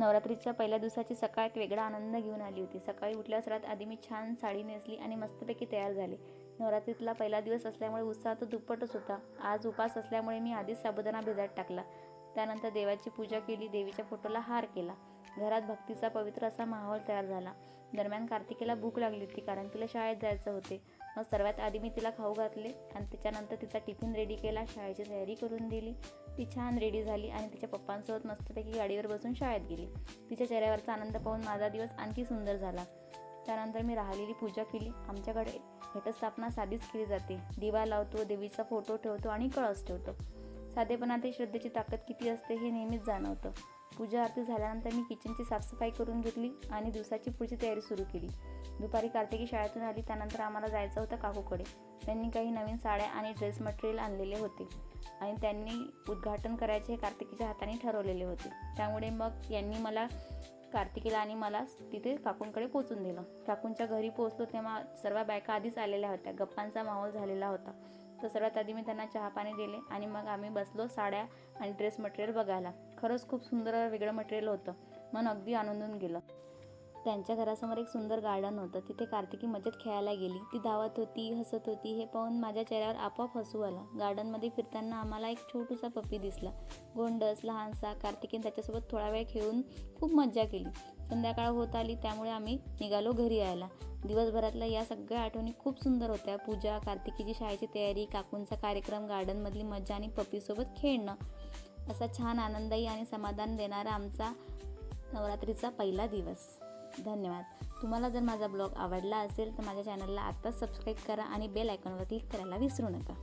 नवरात्रीच्या पहिल्या दिवसाची सकाळ एक वेगळा आनंद घेऊन आली होती. सकाळी उठल्यास रात आधी मी छान साडी नेसली आणि मस्तपैकी तयार झाले. नवरात्रीतला पहिला दिवस असल्यामुळे उत्साह तर दुप्पटच होता. आज उपास असल्यामुळे मी आधीच साबुदाणा भिजत टाकला. त्यानंतर देवाची पूजा केली देवीच्या फोटोला हार केला. घरात भक्तीचा पवित्र असा माहोल तयार झाला. दरम्यान कार्तिकेला भूक लागली होती कारण तिला शाळेत जायचं होते. मग सर्वात आधी मी तिला खाऊ घातले आणि त्याच्यानंतर तिचा टिफिन रेडी केला शाळेची तयारी करून दिली. ती छान रेडी झाली आणि तिच्या पप्पांसोबत मस्तपैकी गाडीवर बसून शाळेत गेली. तिच्या चेहऱ्यावरचा आनंद पाहून माझा दिवस आणखी सुंदर झाला. त्यानंतर मी राहिलेली पूजा केली. आमच्याकडे घटस्थापना साधीच केली जाते. दिवा लावतो देवीचा फोटो ठेवतो आणि कळस ठेवतो. साधेपणात ते श्रद्धेची ताकद किती असते हे नेहमीच जाणवतं. पूजा आरती झाल्यानंतर मी किचनची साफसफाई करून घेतली आणि दिवसाची पुढची तयारी सुरू केली. दुपारी कार्तिकी शाळेतून आली त्यानंतर आम्हाला जायचं होतं काकूकडे. त्यांनी काही नवीन साड्या आणि ड्रेस मटेरियल आणलेले होते आणि त्यांनी उद्घाटन करायचे हे कार्तिकीच्या हाताने ठरवलेले होते. त्यामुळे मग यांनी मला कार्तिकीला आणि मला तिथे काकूंकडे पोचून दिलं. काकूंच्या घरी पोचलो तेव्हा सर्व बायका आधीच आलेल्या होत्या. गप्पांचा माहोल झालेला होता. तर सर्वात आधी मी त्यांना चहा पाणी दिले आणि मग आम्ही बसलो साड्या आणि ड्रेस मटेरियल बघायला. खरंच खूप सुंदर वेगळं मटेरियल होतं. मन अगदी आनंदून गेलं. त्यांच्या घरासमोर एक सुंदर गार्डन होतं. तिथे कार्तिकी मजेत खेळायला गेली. ती धावत होती हसत होती. हे पाहून माझ्या चेहऱ्यावर आपोआप हसू आलं. गार्डनमध्ये फिरताना आम्हाला एक छोटूसा पप्पी दिसला. गोंडस लहानसा कार्तिकीने त्याच्यासोबत थोडा वेळ खेळून खूप मज्जा केली. संध्याकाळ होत आली त्यामुळे आम्ही निघालो घरी यायला. दिवसभरातल्या या सगळ्या आठवणी खूप सुंदर होत्या. पूजा कार्तिकीची शाळेची तयारी काकूंचा कार्यक्रम गार्डनमधली मजा आणि पप्पीसोबत खेळणं. असा छान आनंददायी आणि समाधान देणारा आमचा नवरात्रीचा पहिला दिवस. धन्यवाद. तुम्हाला जर माझा ब्लॉग आवडला असेल तर माझ्या चॅनलला आत्ताच सबस्क्राईब करा आणि बेल आयकॉनवर क्लिक करायला विसरू नका.